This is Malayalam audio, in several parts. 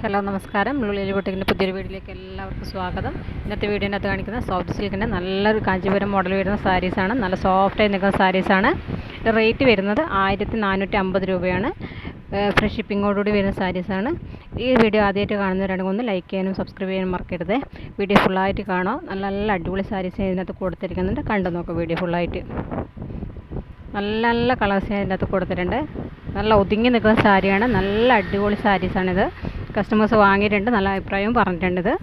ഹലോ നമസ്കാരം. ലുളിയിൽ ബുട്ടിക്കിന്റെ പുതിയൊരു വീഡിയോയിലേക്ക് എല്ലാവർക്കും സ്വാഗതം. ഇന്നത്തെ വീഡിയോനകത്ത് കാണിക്കുന്ന സോഫ്റ്റ് സിൽക്കിന്റെ നല്ലൊരു കാഞ്ചിപുരം മോഡൽ വരുന്ന സാരീസാണ്. നല്ല സോഫ്റ്റായി നിൽക്കുന്ന സാരീസാണ്. റേറ്റ് വരുന്നത് ആയിരത്തി നാനൂറ്റി അമ്പത് രൂപയാണ് ഫ്രഷ് ഷിപ്പിങ്ങോടുകൂടി വരുന്ന സാരീസാണ്. ഈ വീഡിയോ ആദ്യമായിട്ട് കാണുന്നവരാണെങ്കിൽ ഒന്ന് ലൈക്ക് ചെയ്യാനും സബ്സ്ക്രൈബ് ചെയ്യാനും മറക്കരുത്. വീഡിയോ ഫുള്ളായിട്ട് കാണാം നല്ല നല്ല അടിപൊളി സാരീസ് ഇതിനകത്ത് കൊടുത്തിരിക്കുന്നുണ്ട്. കണ്ടു നോക്കാം വീഡിയോ ഫുള്ളായിട്ട്. നല്ല നല്ല കളേഴ്സ് ഞാൻ ഇതിനകത്ത് കൊടുത്തിട്ടുണ്ട്. നല്ല ഒതുങ്ങി നിൽക്കുന്ന സാരിയാണ്. നല്ല അടിപൊളി സാരീസാണിത്. കസ്റ്റമേഴ്സ് വാങ്ങിയിട്ടുണ്ട് നല്ല അഭിപ്രായവും പറഞ്ഞിട്ടുണ്ട് ഇത്.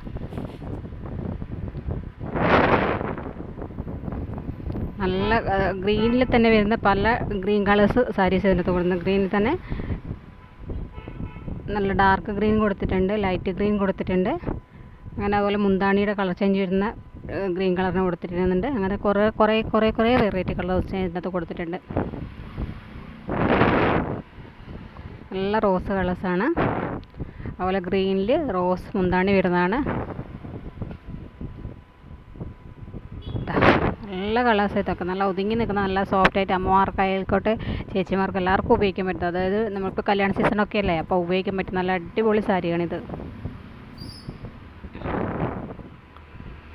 നല്ല ഗ്രീനിൽ തന്നെ വരുന്ന പല ഗ്രീൻ കളേഴ്സ് സാരീസ് ഇതിനകത്ത് കൊടുക്കുന്നത് ഗ്രീനിൽ തന്നെ നല്ല ഡാർക്ക് ഗ്രീൻ കൊടുത്തിട്ടുണ്ട് ലൈറ്റ് ഗ്രീൻ കൊടുത്തിട്ടുണ്ട്. അങ്ങനെ അതുപോലെ മുന്താണിയുടെ കളർ ചേഞ്ച് വരുന്ന ഗ്രീൻ കളറിന് കൊടുത്തിട്ടുണ്ട്. അങ്ങനെ കുറേ കുറേ കുറേ കുറേ വെറൈറ്റി കളേഴ്സ് ഇതിനകത്ത് കൊടുത്തിട്ടുണ്ട്. നല്ല റോസ് കളേഴ്സാണ് അതുപോലെ ഗ്രീനിൽ റോസ് മുന്താണി വരുന്നതാണ്. നല്ല കളേഴ്സ് ഇതൊക്കെ നല്ല ഒതുങ്ങി നിൽക്കുന്ന നല്ല സോഫ്റ്റ് ആയിട്ട് അമ്മമാർക്കായിക്കോട്ടെ ചേച്ചിമാർക്ക് എല്ലാവർക്കും ഉപയോഗിക്കാൻ പറ്റും. അതായത് നമ്മളിപ്പോൾ കല്യാണ സീസണൊക്കെ അല്ലേ അപ്പോൾ ഉപയോഗിക്കാൻ പറ്റും. നല്ല അടിപൊളി സാരിയാണിത്.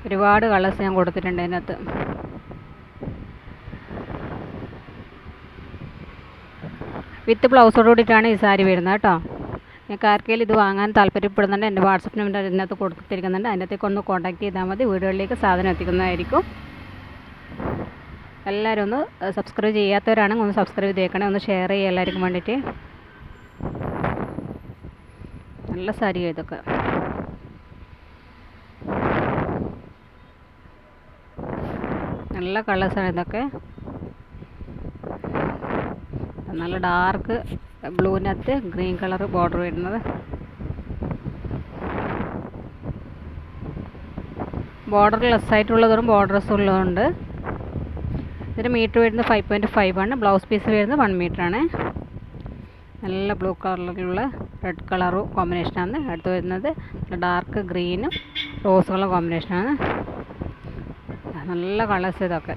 ഒരുപാട് കളേഴ്സ് ഞാൻ കൊടുത്തിട്ടുണ്ട് അതിനകത്ത്. വിത്ത് ബ്ലൗസോട് കൂടിയിട്ടാണ് ഈ സാരി വരുന്നത് കേട്ടോ. നിങ്ങൾക്ക് ആർക്കെങ്കിലും ഇത് വാങ്ങാൻ താല്പര്യപ്പെടുന്നുണ്ട് എന്റെ വാട്സപ്പ് നമ്പർ അതിനകത്ത് കൊടുത്തിരിക്കുന്നുണ്ട്. അതിനകത്തേക്ക് ഒന്ന് കോൺടാക്ട് ചെയ്താൽ മതി. വീടുകളിലേക്ക് സാധനം എത്തിക്കുന്നതായിരിക്കും. എല്ലാവരും ഒന്ന് സബ്സ്ക്രൈബ് ചെയ്യാത്തവരാണെങ്കിൽ ഒന്ന് സബ്സ്ക്രൈബ് ചെയ്തേക്കണേ. ഒന്ന് ഷെയർ ചെയ്യുക എല്ലാവർക്കും വേണ്ടിയിട്ട്. നല്ല സാരി ഇതൊക്കെ. നല്ല കളേഴ്സാണ് ഇതൊക്കെ. നല്ല ഡാർക്ക് ബ്ലൂവിനകത്ത് ഗ്രീൻ കളർ ബോർഡർ വരുന്നത്. ബോർഡർ ലെസ് ആയിട്ടുള്ളതും ബോർഡർസ് ഉള്ളതുണ്ട്. ഇതിന് മീറ്റർ വരുന്നത് ഫൈവ് പോയിന്റ് ഫൈവ് ആണ്. ബ്ലൗസ് പീസ് വരുന്നത് വൺ മീറ്റർ ആണ്. നല്ല ബ്ലൂ കളറിലുള്ള റെഡ് കളറും കോമ്പിനേഷനാണ് അടുത്ത് വരുന്നത് ഡാർക്ക് ഗ്രീനും റോസ് കളർ കോമ്പിനേഷനാണ് നല്ല കളേഴ്സ് ഇതൊക്കെ.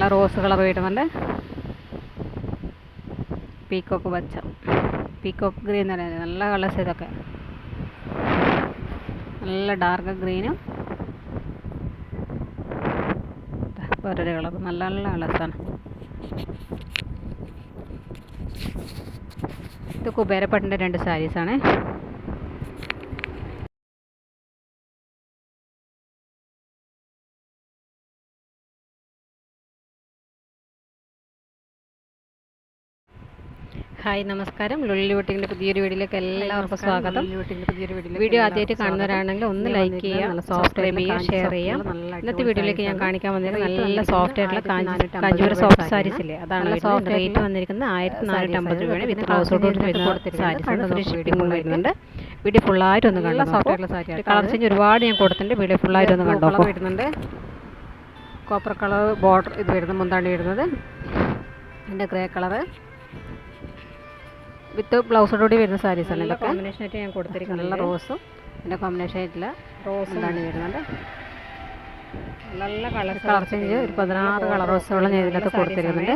നല്ല റോസ് കളർ വരുന്നുണ്ട്. പീക്കോക്ക് പച്ച. പീക്കോക്ക് ഗ്രീൻ എന്ന് പറയുന്നത് നല്ല കളേഴ്സ് ഇതൊക്കെ. നല്ല ഡാർക്ക് ഗ്രീനും ഓരോരോ കളർ നല്ല നല്ല കളേഴ്സാണ് ഇത് കുബേരപ്പട്ടിന്റെ രണ്ട് സാരീസാണ് ഹായ് നമസ്കാരം. ലുള്ളി വീട്ടിന്റെ പുതിയൊരു വീഡിയോയിലേക്ക് എല്ലാവർക്കും സ്വാഗതം. വീഡിയോ ആദ്യമായിട്ട് കാണുന്നവരാണെങ്കിൽ ഒന്ന് ലൈക്ക് ചെയ്യുക സബ്സ്ക്രൈബ് ചെയ്യുക ഷെയർ ചെയ്യാം ഇന്നത്തെ വീഡിയോയിലേക്ക് ഞാൻ കാണിക്കാൻ വന്നിരുന്നത് നല്ല സോഫ്റ്റ് ആയിട്ടുള്ള കാഞ്ചീപുരം സോഫ്റ്റ് സാരീസ് ഇല്ലേ അതാണ് സോഫ്റ്റ് റേറ്റ് വന്നിരിക്കുന്നത് ആയിരത്തി നാനൂറ്റി അമ്പത് രൂപയാണ് വിത്ത് ബ്ലൗസോട് സാരീസ് ഷിപ്പിംഗ് വരുന്നുണ്ട്. വീഡിയോ ഫുള്ളായിട്ട് ഒന്ന് കണ്ടോ സോഫ്റ്റ് ആയിട്ടുള്ള സാരി കളർ ചേഞ്ച് ഒരുപാട് ഞാൻ കൊടുത്തിട്ടുണ്ട്. വീഡിയോ ഫുള്ളായിട്ട് ഒന്ന് കണ്ടോ വരുന്നുണ്ട്. കോപ്പർ കളർ ബോർഡർ ഇത് വരുന്നത് മുന്താണ്ടി വരുന്നത്. ഇതിന്റെ ഗ്രേ കളറ് വിത്ത് ബ്ലൗസോട് കൂടി വരുന്ന സാരീസ് ഇതൊക്കെ. കോമ്പിനേഷൻ ആയിട്ട് ഞാൻ കൊടുത്തിരിക്കുന്നത് നല്ല റോസും. പിന്നെ കോമ്പിനേഷൻ ആയിട്ടുള്ള റോസ്. എന്താണ് വരുന്നത്. നല്ല കളർ കളർ ചേഞ്ച് ഒരു പതിനാറ് കളർ റോസുകളും ഞാൻ ഇതിനകത്ത് കൊടുത്തിരിക്കുന്നുണ്ട്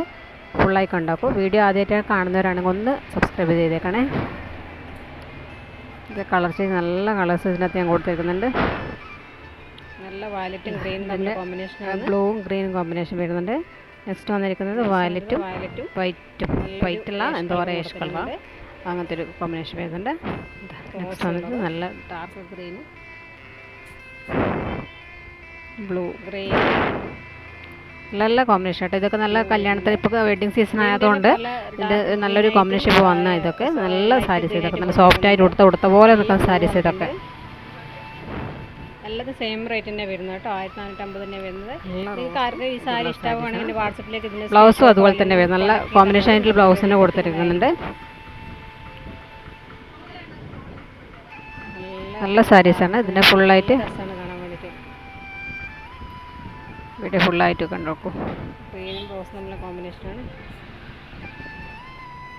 ഫുള്ളായി കണ്ടാക്കും. വീഡിയോ ആദ്യമായിട്ട് കാണുന്നവരാണെങ്കിൽ ഒന്ന് സബ്സ്ക്രൈബ് ചെയ്തേക്കണേ. ഇത് കളർ ചേഞ്ച് നല്ല കളേഴ്സ് ഇതിനകത്ത് ഞാൻ കൊടുത്തിരിക്കുന്നുണ്ട്. നല്ല വാലറ്റും ഗ്രീൻ കോമ്പിനേഷൻ ബ്ലൂവും ഗ്രീനും കോമ്പിനേഷൻ വരുന്നുണ്ട്. നെക്സ്റ്റ് വന്നിരിക്കുന്നത് വയലറ്റും വയലറ്റും വൈറ്റും വൈറ്റുള്ള എന്താ പറയുക ഏഷ് കളർ അങ്ങനത്തെ ഒരു കോമ്പിനേഷൻ വരുന്നുണ്ട്. നെക്സ്റ്റ് വന്നിട്ട് നല്ല ഡാർക്ക് ഗ്രീനും ബ്ലൂ ഗ്രീൻ നല്ല കോമ്പിനേഷൻ കേട്ടോ ഇതൊക്കെ നല്ല കല്യാണത്തിന് ഇപ്പോൾ വെഡ്ഡിങ് സീസൺ ആയതുകൊണ്ട് ഇത് നല്ലൊരു കോമ്പിനേഷൻ ഇപ്പോൾ വന്ന ഇതൊക്കെ. നല്ല സാരീസ് ഇതൊക്കെ. നല്ല സോഫ്റ്റ് ആയിട്ട് ഉടുത്ത ഉടുത്ത പോലെ നിൽക്കുന്ന സാരീസ് ഇതൊക്കെ. നല്ലത് സെയിം റേറ്റ് തന്നെ വരുന്നത് കേട്ടോ. ആയിരത്തി നാനൂറ്റമ്പത് തന്നെ വരുന്നത് നിങ്ങൾക്ക് ആർക്ക് ഈ സാരി ഇഷ്ടമാണെങ്കിൽ വാട്സപ്പിലേക്ക് ഇതിന് ബ്ലൗസും അതുപോലെ തന്നെ വരും നല്ല കോമ്പിനേഷൻ ആയിട്ട് ബ്ലൗസ് തന്നെ കൊടുത്തിരിക്കുന്നുണ്ട്. നല്ല സാരീസാണ് ഇതിന്റെ ഫുള്ളായിട്ട് വീഡിയോ ഫുള്ളായിട്ട് കണ്ടോക്കൂ. ഗ്രീനും റോസ് നമ്മളെ കോമ്പിനേഷനാണ്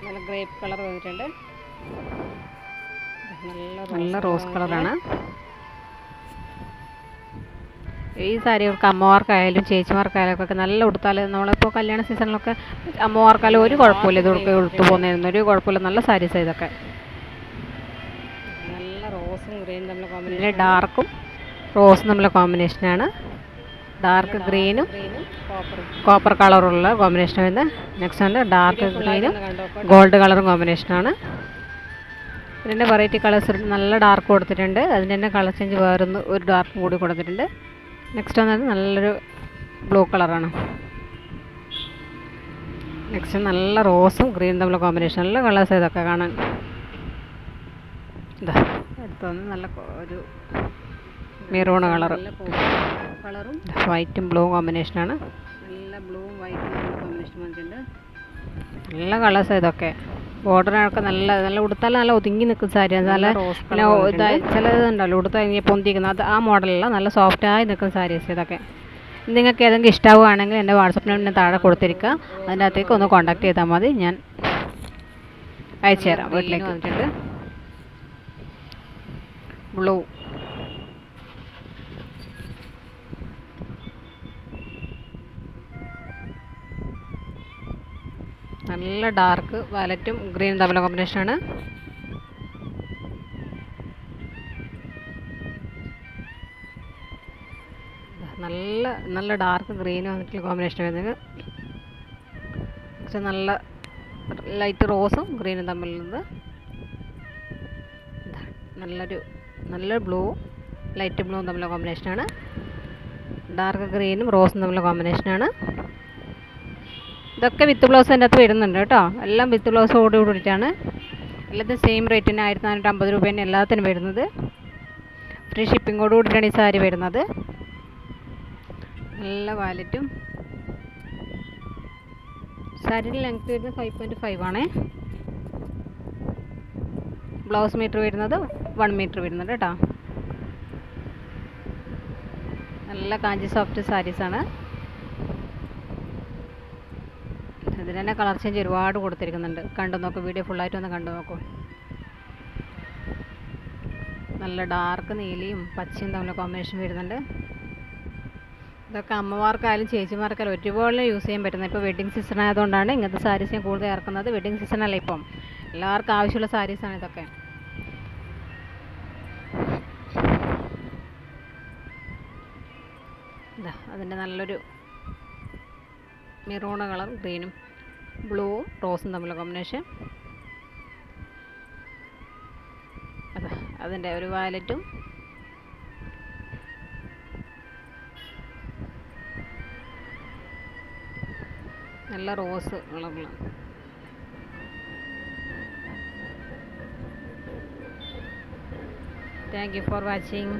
നല്ല ഗ്രേപ്പ് കളർ വന്നിട്ടുണ്ട്. നല്ല നല്ല റോസ് കളറാണ് ഈ സാരികൾക്ക് അമ്മമാർക്കായാലും ചേച്ചിമാർക്കായാലും ഒക്കെ നല്ല ഉടുത്താൽ നമ്മളിപ്പോൾ കല്യാണ സീസണിലൊക്കെ അമ്മമാർക്കായാലും ഒരു കുഴപ്പമില്ല ഇത് ഇതൊക്കെ ഉടുത്തു പോകുന്നതായിരുന്നു. ഒരു കുഴപ്പമില്ല. നല്ല സാരീസ് ഇതൊക്കെ നല്ല റോസും ഗ്രീനും തമ്മിലെ കോമ്പിനേഷൻ ഡാർക്കും റോസും തമ്മിലെ കോമ്പിനേഷനാണ് ഡാർക്ക് ഗ്രീനും കോപ്പർ കളറുള്ള കോമ്പിനേഷൻ വരുന്നത് നെക്സ്റ്റ് ആണ് ഡാർക്ക് ഗ്രീനും ഗോൾഡ് കളറും കോമ്പിനേഷനാണ് ഇതിന്റെ വെറൈറ്റി കളേഴ്സ് നല്ല ഡാർക്ക് കൊടുത്തിട്ടുണ്ട്. അതിന്റെ തന്നെ കളർ ചേഞ്ച് വേറൊന്ന് ഒരു ഡാർക്കും കൂടി കൊടുത്തിട്ടുണ്ട്. നെക്സ്റ്റ് വന്നത് നല്ലൊരു ബ്ലൂ കളറാണ് നെക്സ്റ്റ് നല്ല റോസും ഗ്രീനും തമ്മിലുള്ള കോമ്പിനേഷൻ നല്ല കളേഴ്സ് ഇതൊക്കെ കാണാൻ. ഇതാ അടുത്ത വന്ന് നല്ല ഒരു മെറൂൺ കളർ കളറും വൈറ്റും ബ്ലൂ കോമ്പിനേഷനാണ് നല്ല ബ്ലൂ വൈറ്റും കോമ്പിനേഷൻ വന്നിട്ടുണ്ട്. നല്ല കളേഴ്സ് ഇതൊക്കെ. ബോർഡറിനൊക്കെ നല്ല നല്ല ഉടുത്താൽ നല്ല ഒതുങ്ങി നിൽക്കുന്ന സാരിയാണ് നല്ല ഇതായി ചിലതുണ്ടല്ലോ ഉടുത്ത കഴിഞ്ഞ് പൊന്തിക്കുന്ന അത് ആ മോഡലല്ല നല്ല സോഫ്റ്റായി നിൽക്കുന്ന സാരീസ് ഇതൊക്കെ. നിങ്ങൾക്ക് ഏതെങ്കിലും ഇഷ്ടമാവുകയാണെങ്കിൽ എന്റെ വാട്സപ്പ് നമ്പർ ഞാൻ താഴെ കൊടുത്തിരിക്കുക. അതിന്റെ അകത്തേക്ക് ഒന്ന് കോൺടാക്ട് ചെയ്താൽ മതി. ഞാൻ അയച്ചു തരാം വീട്ടിലേക്ക്. വന്നിട്ടുണ്ട്. ബ്ലൂ നല്ല ഡാർക്ക് വയലറ്റും ഗ്രീനും തമ്മിലുള്ള കോമ്പിനേഷനാണ് നല്ല നല്ല ഡാർക്ക് ഗ്രീനും വന്നിട്ടുള്ള കോമ്പിനേഷൻ വരുന്നത് പക്ഷെ നല്ല ലൈറ്റ് റോസും ഗ്രീനും തമ്മിലുള്ളത് നല്ലൊരു നല്ല ബ്ലൂ ലൈറ്റ് ബ്ലൂവും തമ്മിലുള്ള കോമ്പിനേഷനാണ് ഡാർക്ക് ഗ്രീനും റോസും തമ്മിലുള്ള കോമ്പിനേഷനാണ് ഇതൊക്കെ വിത്ത് ബ്ലൗസ് അതിന്റെ അകത്ത് വരുന്നുണ്ട് കേട്ടോ. എല്ലാം വിത്ത് ബ്ലൗസോട് കൂടിയിട്ടാണ് എല്ലാത്തിനും സെയിം റേറ്റിന് ആയിരത്തി നാനൂറ്റി അമ്പത് രൂപയാണ് എല്ലാത്തിനും വരുന്നത്. ഫ്രീ ഷിപ്പിങ്ങോട് കൂടിയിട്ടാണ് ഈ സാരി വരുന്നത്. നല്ല വാലറ്റും സാരിയുടെ ലെങ്ത് വരുന്നത് ഫൈവ് പോയിന്റ് ഫൈവ് ആണേ. ബ്ലൗസ് മീറ്റർ വരുന്നത് വൺ മീറ്റർ വരുന്നുണ്ട് കേട്ടോ. നല്ല കാഞ്ചി സോഫ്റ്റ് സാരീസാണ്. ഇതിന് തന്നെ കളർ ചേഞ്ച് ഒരുപാട് കൊടുത്തിരിക്കുന്നുണ്ട്. കണ്ടു നോക്കൂ വീഡിയോ ഫുള്ളായിട്ട് ഒന്ന് കണ്ടു നോക്കൂ നല്ല ഡാർക്ക് നീലിയും പച്ചയും തമ്മിൽ കോമ്പിനേഷൻ വരുന്നുണ്ട്. ഇതൊക്കെ അമ്മമാർക്കായാലും ചേച്ചിമാർക്കായാലും ഒരുപോലെ യൂസ് ചെയ്യാൻ പറ്റുന്നത് ഇപ്പോൾ വെഡ്ഡിങ് സീസൺ ആയതുകൊണ്ടാണ് ഇങ്ങനത്തെ സാരീസ് ഞാൻ കൂടുതൽ ഇറക്കുന്നത്. വെഡ്ഡിങ് സീസൺ അല്ല ഇപ്പം. എല്ലാവർക്കും ആവശ്യമുള്ള സാരീസാണ് ഇതൊക്കെ. ഇതാ അതിന്റെ നല്ലൊരു മെറൂണ കളർ ഗ്രീനും ബ്ലൂവും റോസും തമ്മിലുള്ള കോമ്പിനേഷൻ അതെ അതിന്റെ ഒരു വാലറ്റും നല്ല റോസ് കളറിലാണ് താങ്ക് യു ഫോർ വാച്ചിങ്